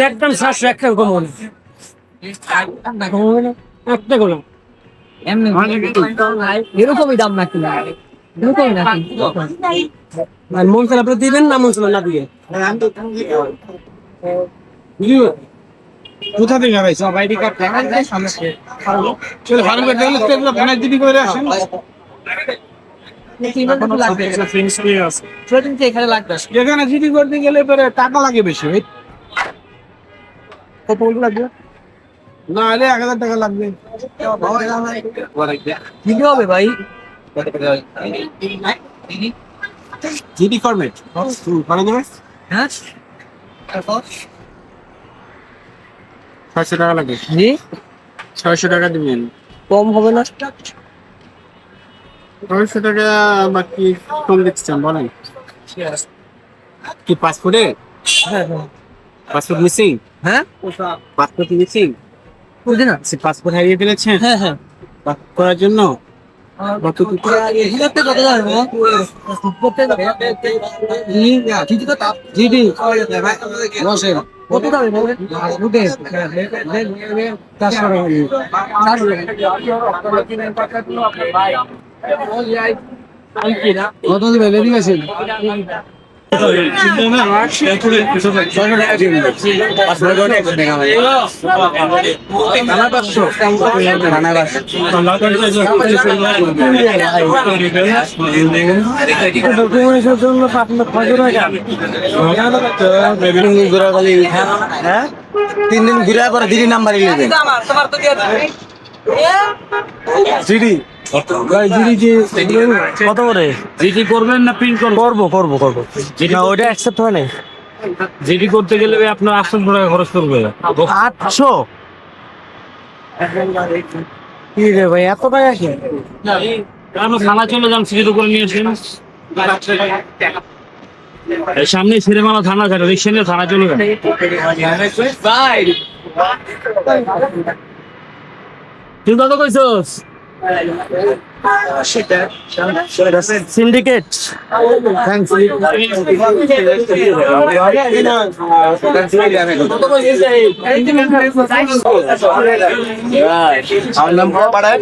একদম সাতশো একটা কম একটা গোলাম এরকমই দাম নাকি মন আপনি দিবেন না মন চাল না দিয়ে? কোথা থেকে ভাই সব আইডি কার্ড চলে ভালো করে দেখলে তো এগুলো দিবি করে আসেন। লাগবে প্রতিদিন তো এখানে জিডি করতে গেলে পরে টাকা লাগে বেশি ভাই কত লাগবে? না হলে এক হাজার টাকা লাগবে। দিতে হবে ভাই। জিডি ফরম্যাট হ্যাঁ। ছয়শো টাকা লাগবে জি। ছয়শো টাকা দিবেন। কম হবে না? ছয়শো টাকা বাকি কম দিচ্ছেন বলেন। কি পাসপোর্টে? হ্যাঁ হ্যাঁ। Passport missing? হ্যাঁ? Passport missing? বুঝলি না। সে পাসপোর্ট হারিয়ে ফেলেছেন? হ্যাঁ হ্যাঁ। পাসপোর্ট করার জন্য? কত কি করতে কত করতে জিডি বসেন কত চারশো টাকা কত দিবে লেডি গেছেন তিন দিন ঘুরে দিন পরে দিদি নাম্বার নেবেন জিডি কত করে? জিডি করবেন না প্রিন্ট করবেন? করব করব করব। না ওইটা অ্যাকসেপ্ট হয় নাই। জিডি করতে গেলে আপনার আটশো টাকা খরচ করবে আটশো? কি রে ভাই এত টাকা কি? থানা চলে যান সিটি করে নিয়ে আসেন। সামনে ছেলেমালা থানা থাকে রিক্সা নিয়ে থানা চলে যান। তুই কত কইছস? সিন্ডিকেট আমার নাম পাড়ায়